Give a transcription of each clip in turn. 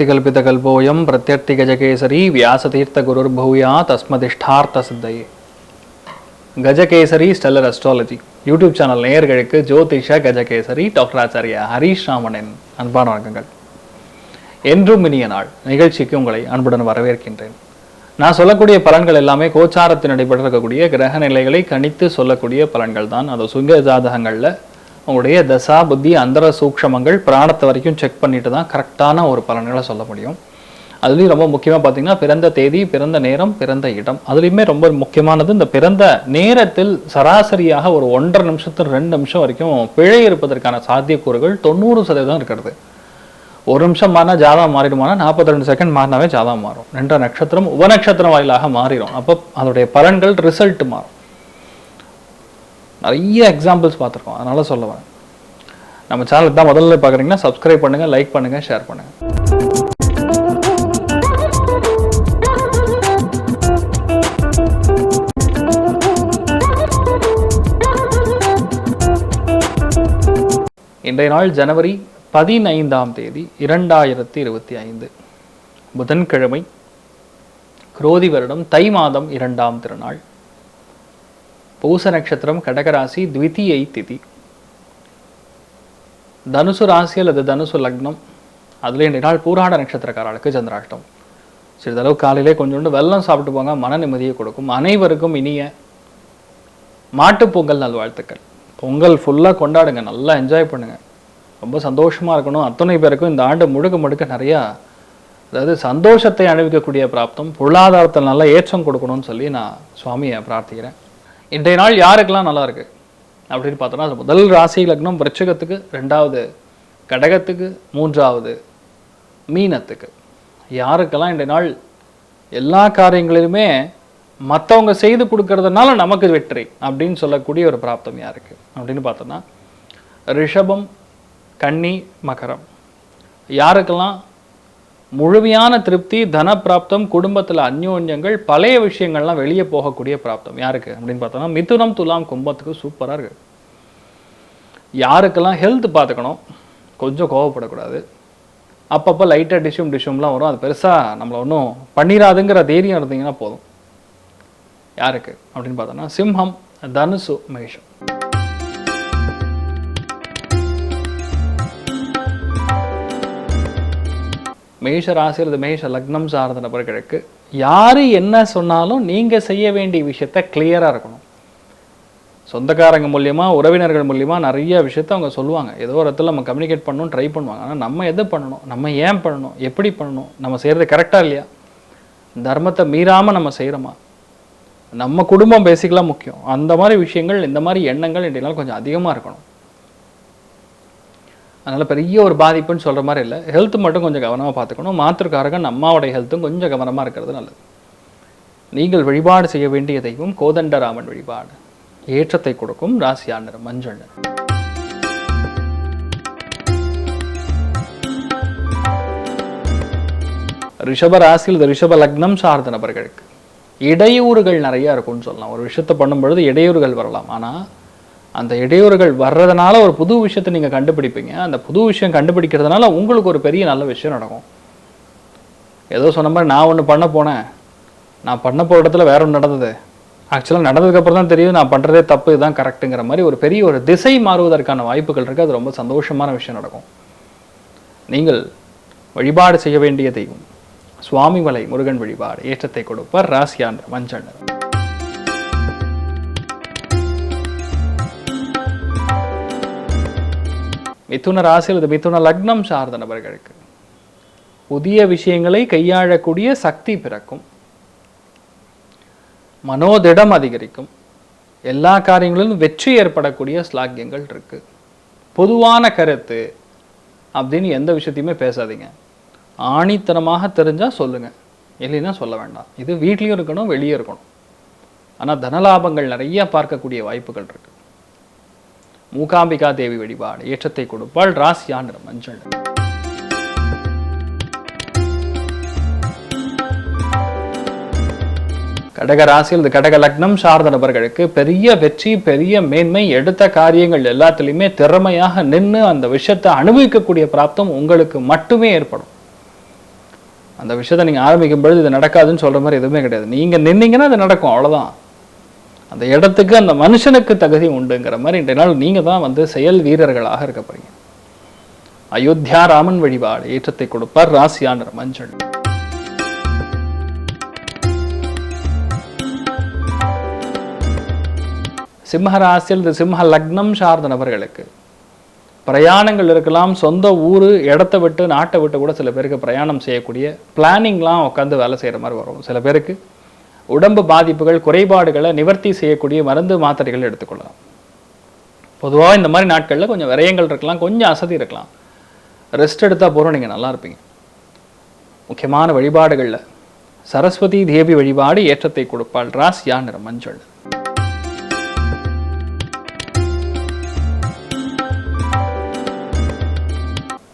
அர்த்திகல்பிதகல்போயம் பிரத்யர்த்தி கஜகேசரி வியாசதீர்த்த குருர் பூயா தஸ்மதிஷ்டார்த்த சித்தையே Gajakesari stellar astrology YouTube channel நேயர்களுக்கு ஜோதிஷ கஜகேசரி டாக்டர் ஆச்சாரியா ஹரீஷ் ராமனின் அன்பான வணக்கங்கள். என்றும் இனிய நாள் நிகழ்ச்சிக்கு உங்களை அன்புடன் வரவேற்கின்றேன். நான் சொல்லக்கூடிய பலன்கள் எல்லாமே கோச்சாரத்தின் அடிப்படையில் இருக்கக்கூடிய கிரக நிலைகளை கணித்து சொல்லக்கூடிய பலன்கள் தான். அது சுங்க ஜாதகங்களில் உங்களுடைய தசா புத்தி அந்தர சூக்ஷமங்கள் பிராணத்தை வரைக்கும் செக் பண்ணிட்டு தான் கரெக்டான ஒரு பலன்களை சொல்ல முடியும். அதுலேயும் ரொம்ப முக்கியமாக பார்த்தீங்கன்னா பிறந்த தேதி பிறந்த நேரம் பிறந்த இடம். அதுலேயுமே ரொம்ப முக்கியமானது இந்த பிறந்த நேரத்தில் சராசரியாக ஒரு ஒன்றரை நிமிஷத்து ரெண்டு நிமிஷம் வரைக்கும் பிழை இருப்பதற்கான சாத்தியக்கூறுகள் தொண்ணூறு சதவீதம் இருக்கிறது. ஒரு நிமிஷம் மாறினா ஜாதகம் மாறிடுமானா நாற்பத்தி ரெண்டு செகண்ட் மாறினாவே ஜாதகம் மாறும். ரெண்டு நட்சத்திரம் உபநட்சத்திரம் வாயிலாக மாறிடும். அப்போ அதோடைய பலன்கள் ரிசல்ட் மாறும். நிறைய எக்ஸாம்பிள்ஸ் பார்த்துருக்கோம். அதனால சொல்லுவேன் நம்ம சேனலுக்கு தான் முதல்ல பார்க்குறீங்கன்னா சப்ஸ்கிரைப் பண்ணுங்க லைக் பண்ணுங்க ஷேர் பண்ணுங்க. இன்றைய நாள் ஜனவரி பதினைந்தாம் தேதி இரண்டாயிரத்தி இருபத்தி ஐந்து. புதன்கிழமை குரோதி வருடம் தை மாதம் இரண்டாம் திருநாள். பூச நட்சத்திரம் கடகராசி த்விதியை திதி. தனுசு ராசி அல்லது தனுசு லக்னம் அதுலேயே ரெண்டு நாள் பூராட நட்சத்திரக்காரர்களுக்கு சந்திராஷ்டம் சிறிதளவு காலையிலே கொஞ்சோண்டு வெள்ளம் சாப்பிட்டு போங்க மன நிம்மதியை கொடுக்கும். அனைவருக்கும் இனிய மாட்டுப் பொங்கல் நல்வாழ்த்துக்கள். பொங்கல் ஃபுல்லாக கொண்டாடுங்க நல்லா என்ஜாய் பண்ணுங்க. ரொம்ப சந்தோஷமா இருக்கணும். அத்தனை பேருக்கும் இந்த ஆண்டு முழுக்க முழுக்க நிறையா அதாவது சந்தோஷத்தை அணிவிக்கக்கூடிய பிராப்தம் பொருளாதாரத்தில் நல்ல ஏற்றம் கொடுக்கணும்னு சொல்லி நான் சுவாமியை பிரார்த்திக்கிறேன். இன்றைய நாள் யாருக்கெல்லாம் நல்லா இருக்கு? அப்படின்னு பார்த்தோன்னா முதல் ராசி லக்னம் விருச்சகத்துக்கு ரெண்டாவது கடகத்துக்கு மூன்றாவது மீனத்துக்கு. யாருக்கெல்லாம் இன்றைய நாள் எல்லா காரியங்களிலுமே மற்றவங்க செய்து கொடுக்கறதுனால நமக்கு வெற்றி அப்படின்னு சொல்லக்கூடிய ஒரு பிராப்தம் யாருக்கு? அப்படின்னு பார்த்தோன்னா ரிஷபம் கன்னி மகரம். யாருக்கெல்லாம் முழுமையான திருப்தி தன பிராப்தம் குடும்பத்தில் அந்யோன்யங்கள் பழைய விஷயங்கள்லாம் வெளியே போகக்கூடிய பிராப்தம். யாருக்கு? அப்படின்னு பார்த்தோம்னா மிதுனம் துலாம் கும்பத்துக்கு சூப்பராக இருக்கு. யாருக்கெல்லாம் ஹெல்த் பார்த்துக்கணும் கொஞ்சம் கோவப்படக்கூடாது. அப்பப்போ லைட்டாக டிஷ்யூம் டிஷ்யூம்லாம் வரும். அது பெருசாக நம்மளை ஒன்றும் பண்ணிடாதுங்கிற தைரியம் இருந்தீங்கன்னா போதும். யாருக்கு? அப்படின்னு பார்த்தோம்னா சிம்ஹம் தனுசு மேஷம். மேஷ ராசி அல்லது மேஷ லக்னம் சார்ந்த நபர்களுக்கு யார் என்ன சொன்னாலும் நீங்கள் செய்ய வேண்டிய விஷயத்த கிளியராக இருக்கணும். சொந்தக்காரங்க மூலியமாக உறவினர்கள் மூலியமாக நிறைய விஷயத்த அவங்க சொல்லுவாங்க. ஏதோ ஒரு இடத்துல நம்ம கம்யூனிகேட் பண்ணணும் ட்ரை பண்ணுவாங்க. ஆனால் நம்ம எது பண்ணணும்? நம்ம ஏன் பண்ணணும்? எப்படி பண்ணணும்? நம்ம செய்கிறது கரெக்டாக இல்லையா? தர்மத்தை மீறாமல் நம்ம செய்கிறோமா நம்ம குடும்பம் பேசிக்கலாக முக்கியம். அந்த மாதிரி விஷயங்கள் இந்த மாதிரி எண்ணங்கள் இன்றைய நாள் கொஞ்சம் அதிகமாக இருக்கணும். அதனால் பெரிய ஒரு பாதிப்புன்னு சொல்கிற மாதிரி இல்லை. ஹெல்த் மட்டும் கொஞ்சம் கவனமாக பார்த்துக்கணும். மாத்திருக்காரகன் அம்மாவோடைய ஹெல்த்தும் கொஞ்சம் கவனமாக இருக்கிறது நல்லது. நீங்கள் வழிபாடு செய்ய வேண்டிய தெய்வம் கோதண்டராமன் வழிபாடு. ஏற்றத்தை கொடுக்கும் ராசியா மஞ்சள். ரிஷப ராசியில் இந்த ரிஷப லக்னம் சார்ந்த நபர்களுக்கு. இடையூறுகள் நிறையா இருக்கும்னு சொல்லலாம். ஒரு விஷயத்தை பண்ணும்பொழுது இடையூறுகள் வரலாம். ஆனால் அந்த இடையூறுகள் வர்றதுனால ஒரு புது விஷயத்தை நீங்க கண்டுபிடிப்பீங்க. அந்த புது விஷயம் கண்டுபிடிக்கிறதுனால உங்களுக்கு ஒரு பெரிய நல்ல விஷயம் நடக்கும். ஏதோ சொன்ன மாதிரி நான் ஒண்ணு பண்ண போனேன். நான் பண்ண போகிற இடத்துல வேற ஒன்று நடந்தது. ஆக்சுவலாக நடந்ததுக்கு அப்புறம் தான் தெரியும் நான் பண்றதே தப்பு இதுதான் கரெக்டுங்கிற மாதிரி ஒரு பெரிய ஒரு திசை மாறுவதற்கான வாய்ப்புகள் இருக்கு. அது ரொம்ப சந்தோஷமான விஷயம் நடக்கும். நீங்கள் வழிபாடு செய்ய வேண்டிய தெய்வம் சுவாமிமலை முருகன் வழிபாடு ஏற்றத்தை கொடுப்பார் ராசியான் மஞ்சள் நிறம். மிதுன ராசி அல்லது மிதுன லக்னம் சார்ந்த நபர்களுக்கு. புதிய விஷயங்களை கையாளக்கூடிய சக்தி பிறக்கும். மனோதிடம் அதிகரிக்கும். எல்லா காரியங்களிலும் வெற்றி ஏற்படக்கூடிய ஸ்லாக்கியங்கள் இருக்கு. பொதுவான கருத்து அப்படின்னு எந்த விஷயத்தையுமே பேசாதீங்க. ஆணித்தனமாக தெரிஞ்சா சொல்லுங்க. இல்லைன்னா சொல்ல வேண்டாம். இது வீட்லயும் இருக்கணும் வெளியே இருக்கணும். ஆனா தனலாபங்கள் நிறைய பார்க்கக்கூடிய வாய்ப்புகள் இருக்கு. மூகாம்பிகா தேவி வழிபாடு ஏற்றத்தை கொடுப்பாள் ராசியா நிறம் மஞ்சள். கடக ராசியில் இந்த கடக லக்னம் சார்ந்த நபர்களுக்கு பெரிய வெற்றி பெரிய மேன்மை எடுத்த காரியங்கள் எல்லாத்துலேயுமே திறமையாக நின்று அந்த விஷயத்தை அனுபவிக்கக்கூடிய பிராப்தம் உங்களுக்கு மட்டுமே ஏற்படும். அந்த விஷயத்தை நீங்கள் ஆரம்பிக்கும் பொழுது இது நடக்காதுன்னு சொல்கிற மாதிரி எதுவுமே கிடையாது. நீங்கள் நின்னீங்கன்னா அது நடக்கும் அவ்வளவுதான். அந்த இடத்துக்கு அந்த மனுஷனுக்கு தகுதி உண்டுங்கிற மாதிரி இன்றைய நாள் நீங்கள் தான் வந்து செயல் வீரர்களாக இருக்க போறீங்க. அயோத்தியா ராமன் வழிபாடு ஏற்றத்தை கொடுப்பார் ராசியானர் மஞ்சள். சிம்ம ராசியில் இந்த சிம்ம லக்னம் சார்ந்த நபர்களுக்கு பிரயாணங்கள் இருக்கலாம். சொந்த ஊர் இடத்த விட்டு நாட்டை விட்டு கூட சில பேருக்கு பிரயாணம் செய்யக்கூடிய பிளானிங்லாம் உட்காந்து வேலை செய்கிற மாதிரி வரும். சில பேருக்கு உடம்பு பாதிப்புகள் குறைபாடுகளை நிவர்த்தி செய்யக்கூடிய மருந்து மாத்திரைகள் எடுத்துக்கொள்ளலாம். பொதுவாக இந்த மாதிரி நாட்களில் கொஞ்சம் விரயங்கள் இருக்கலாம் கொஞ்சம் அசதி இருக்கலாம். ரெஸ்ட் எடுத்தால் போகிறோம் நீங்கள் நல்லா இருப்பீங்க. முக்கியமான வழிபாடுகளில் சரஸ்வதி தேவி வழிபாடு ஏற்றத்தை கொடுப்பாள். ராசியா நிற மஞ்சள்.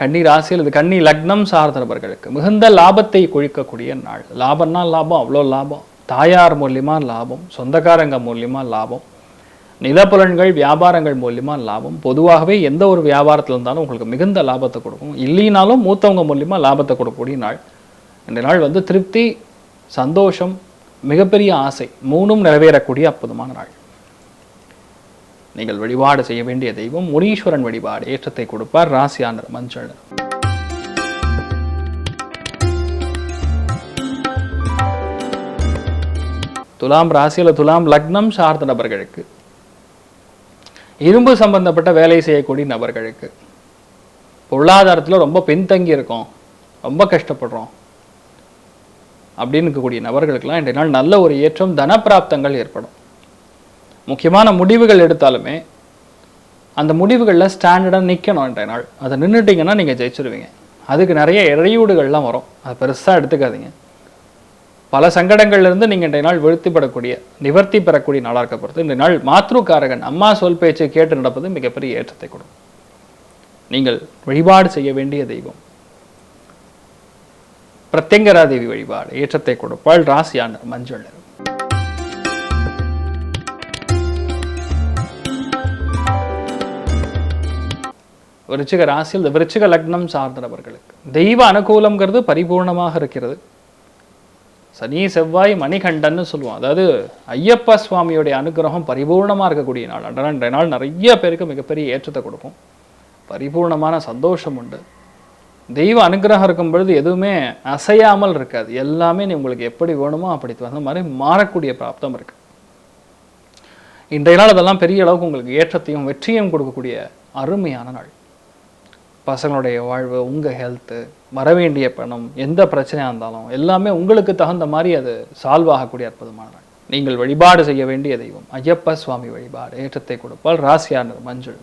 கன்னி ராசியில் இது கன்னி லக்னம் சார்ந்த நபர்களுக்கு மிகுந்த லாபத்தை கொழிக்கக்கூடிய நாள். லாபம்னா லாபம் அவ்வளோ லாபம். தாயார் மூலியமா லாபம் சொந்தக்காரங்க மூலியமா லாபம் நிலப்புலன்கள் வியாபாரங்கள் மூலியமா லாபம். பொதுவாகவே எந்த ஒரு வியாபாரத்தில் இருந்தாலும் உங்களுக்கு மிகுந்த லாபத்தை கொடுக்கும். இல்லைனாலும் மூத்தவங்க மூலியமா லாபத்தை கொடுக்கக்கூடிய நாள். இந்த நாள் வந்து திருப்தி சந்தோஷம் மிகப்பெரிய ஆசை. மூணும் நிறைவேறக்கூடிய அற்புதமான நாள். நீங்கள் வழிபாடு செய்ய வேண்டிய தெய்வம் முனீஸ்வரன் வழிபாடு ஏற்றத்தை கொடுப்பார் ராசியானர் மஞ்சள். துலாம் ராசியில் துலாம் லக்னம் சார்ந்த நபர்களுக்கு. இரும்பு சம்பந்தப்பட்ட வேலை செய்யக்கூடிய நபர்களுக்கு. பொருளாதாரத்துல ரொம்ப பின்தங்கி இருக்கோம். ரொம்ப கஷ்டப்படுறோம். அப்படின்னு இருக்கக்கூடிய நபர்களுக்கெல்லாம் இன்றைய நாள் நல்ல ஒரு ஏற்றம் தனப்பிராப்தங்கள் ஏற்படும். முக்கியமான முடிவுகள் எடுத்தாலுமே அந்த முடிவுகளில் ஸ்டாண்டர்டாக நிற்கணும் இன்றைய நாள். அதை நின்றுட்டிங்கன்னா நீங்கள் ஜெயிச்சிருவீங்க. அதுக்கு நிறைய இடையூடுகள்லாம் வரும். அதை பெருசாக எடுத்துக்காதீங்க. பல சங்கடங்கள்ல இருந்து நீங்கள் இன்றைய நாள் வெளுத்திப்படக்கூடிய நிவர்த்தி பெறக்கூடிய நாளாக இருக்கப்படுது இந்த இன்றைய நாள் மாத்ருக்காரகன் அம்மா சொல் பேச்சை கேட்டு நடப்பது மிகப்பெரிய ஏற்றத்தை கொடுக்கும். நீங்கள் வழிபாடு செய்ய வேண்டிய தெய்வம். பிரத்யங்கரா தேவி வழிபாடு ஏற்றத்தை கொடுப்பாள் ராசியான மஞ்சள். நிறம் விருச்சிக ராசியில் இந்த விருச்சிக லக்னம் சார்ந்தவர்களுக்கு தெய்வ அனுகூலம்ங்கிறது பரிபூர்ணமாக இருக்கிறது. சனி செவ்வாய் மணிகண்டன்னு சொல்லுவோம். அதாவது ஐயப்ப சுவாமியுடைய அனுகிரகம் பரிபூர்ணமா இருக்கக்கூடிய நாள். அன்றாட இன்றைய நாள் நிறைய பேருக்கு மிகப்பெரிய ஏற்றத்தை கொடுக்கும். பரிபூர்ணமான சந்தோஷம் உண்டு. தெய்வ அனுகிரகம் இருக்கும் பொழுது எதுவுமே அசையாமல் இருக்காது. எல்லாமே நீ உங்களுக்கு எப்படி வேணுமோ அப்படி அந்த மாதிரி மாறக்கூடிய பிராப்தம் இருக்கு. இன்றைய நாள் அதெல்லாம் பெரிய அளவுக்கு உங்களுக்கு ஏற்றத்தையும் வெற்றியும் கொடுக்கக்கூடிய அருமையான நாள். பசங்களுடைய வாழ்வு உங்கள் ஹெல்த்து வரவேண்டிய பணம் எந்த பிரச்சனையாக இருந்தாலும் எல்லாமே உங்களுக்கு தகுந்த மாதிரி அது சால்வ் ஆகக்கூடிய அற்புதமான நீங்கள் வழிபாடு செய்ய வேண்டிய தெய்வம் ஐயப்ப சுவாமி வழிபாடு ஏற்றத்தை கொடுப்பால் ராசியானர் மஞ்சள்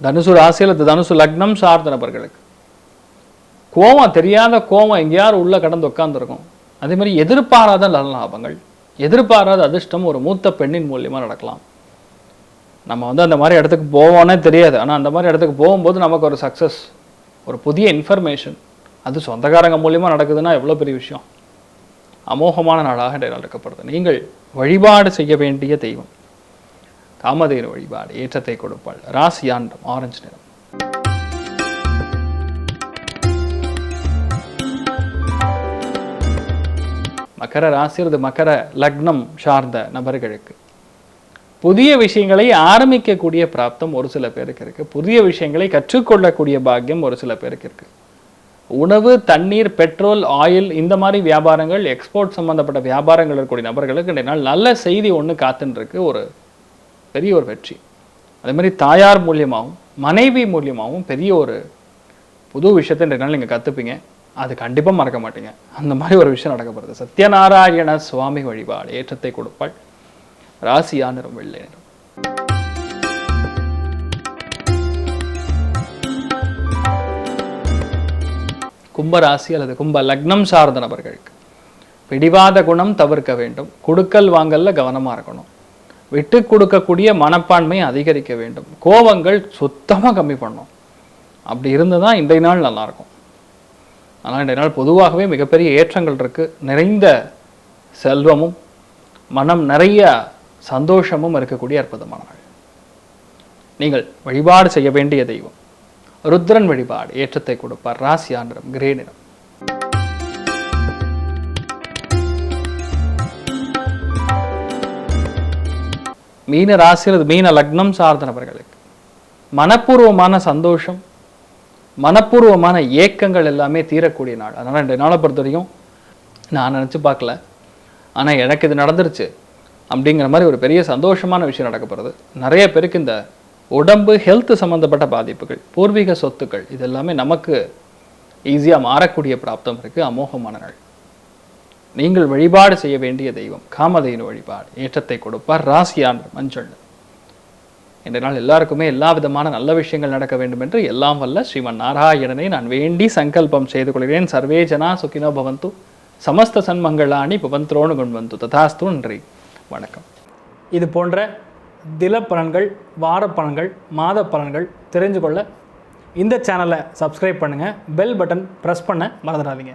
தனுசு ராசியில் தனுசு லக்னம் சார்ந்த நபர்களுக்கு. கோவம் தெரியாத கோவம் எங்கேயாவது உள்ள கடந்து உட்காந்துருக்கும் அதே மாதிரி எதிர்பாராத நல்ல லாபங்கள். எதிர்பாராத அதிர்ஷ்டம் ஒரு மூத்த பெண்ணின் மூலியமா நடக்கலாம். நம்ம வந்து அந்த மாதிரி இடத்துக்கு போவோன்னே தெரியாது. ஆனால் அந்த மாதிரி இடத்துக்கு போகும்போது நமக்கு ஒரு சக்ஸஸ் ஒரு புதிய இன்ஃபர்மேஷன் அது சொந்தக்காரங்க மூலியமா நடக்குதுன்னா எவ்வளோ பெரிய விஷயம்? அமோகமான நாளாக இன்றைய நீங்கள் வழிபாடு செய்ய வேண்டிய தெய்வம். காமதேனு வழிபாடு ஏற்றத்தை கொடுப்பாள். ராசியாண்டம் ஆரஞ்சு நிறம். மகர ராசி அல்லது மகர லக்னம் சார்ந்த நபர்களுக்கு. புதிய விஷயங்களை ஆரம்பிக்கக்கூடிய பிராப்தம் ஒரு சில பேருக்கு இருக்கு. புதிய விஷயங்களை கற்றுக்கொள்ளக்கூடிய பாக்கியம் ஒரு சில பேருக்கு இருக்கு. உணவு தண்ணீர் பெட்ரோல் ஆயில் இந்த மாதிரி வியாபாரங்கள் எக்ஸ்போர்ட் சம்பந்தப்பட்ட வியாபாரங்கள் இருக்கக்கூடிய நபர்களுக்கு இன்றைய நாள் நல்ல செய்தி ஒன்று காத்துன்றிருக்கு ஒரு பெரிய ஒரு வெற்றி. அதே மாதிரி தாயார் மூலியமாகவும் மனைவி மூலியமாகவும் பெரிய ஒரு புது விஷயத்தை நாள் நீங்கள் கற்றுப்பீங்க அது கண்டிப்பாக மறக்க மாட்டீங்க. அந்த மாதிரி ஒரு விஷயம் நடக்கப்படுது சத்யநாராயண சுவாமி வழிபாடு ஏற்றத்தை கொடுப்பாள். ராசியா நிறம் வெள்ளை நிறம். கும்ப ராசி அல்லது கும்ப லக்னம் சார்ந்த நபர்களுக்கு பிடிவாத குணம் தவிர்க்க வேண்டும். கொடுக்கல் வாங்கல்ல கவனமா இருக்கணும். விட்டு கொடுக்கக்கூடிய மனப்பான்மை அதிகரிக்க வேண்டும். கோபங்கள் சுத்தமா கம்மி பண்ணும் அப்படி இருந்ததா இன்றைய நாள் நல்லா இருக்கும். ஆனால் இன்றைய நாள் பொதுவாகவே மிகப்பெரிய ஏற்றங்கள் இருக்குது நிறைந்த செல்வமும் மனம் நிறைய சந்தோஷமும் இருக்கக்கூடிய அற்புதமான நாள். நீங்கள் வழிபாடு செய்ய வேண்டிய தெய்வம். ருத்ரன் வழிபாடு ஏற்றத்தை கொடுப்பார். ராசி நிறம் கிரே நிறம். மீன ராசி மீன லக்னம் சார்ந்த நபர்களுக்கு மனப்பூர்வமான சந்தோஷம் மனப்பூர்வமான ஏக்கங்கள் எல்லாமே தீரக்கூடிய நாள். அதனால் ரெண்டு நாளை பொறுத்தவரையும் நான் நினச்சி பார்க்கல. ஆனால் எனக்கு இது நடந்துருச்சு அப்படிங்கிற மாதிரி ஒரு பெரிய சந்தோஷமான விஷயம் நடக்க போகிறது நிறைய பேருக்கு இந்த உடம்பு ஹெல்த் சம்மந்தப்பட்ட பாதிப்புகள் பூர்வீக சொத்துக்கள் இது எல்லாமே நமக்கு ஈஸியாக மாறக்கூடிய பிராப்தம் இருக்குது அமோகமான நாள். நீங்கள் வழிபாடு செய்ய வேண்டிய தெய்வம் காமதேனு வழிபாடு ஏற்றத்தை கொடுப்பார் ராசியான் மஞ்சள். இன்றைய நாள் எல்லாருக்குமே எல்லா விதமான நல்ல விஷயங்கள் நடக்க வேண்டும் என்று எல்லாம் வல்ல ஸ்ரீமன் நாராயணனை நான் வேண்டி சங்கல்பம் செய்து கொள்கிறேன். சர்வே ஜனா சுகினோ பவந்து. சமஸ்த சன்மங்களாணி பவந்த்ரோனு கொண்டு ததாஸ்து நன்றி. வணக்கம். இது போன்ற தில பலன்கள் வார பலன்கள் மாத பலன்கள் தெரிஞ்சு கொள்ள இந்த சேனலை சப்ஸ்கிரைப் பண்ணுங்கள் பெல் பட்டன் ப்ரெஸ் பண்ண மறந்துடாதீங்க.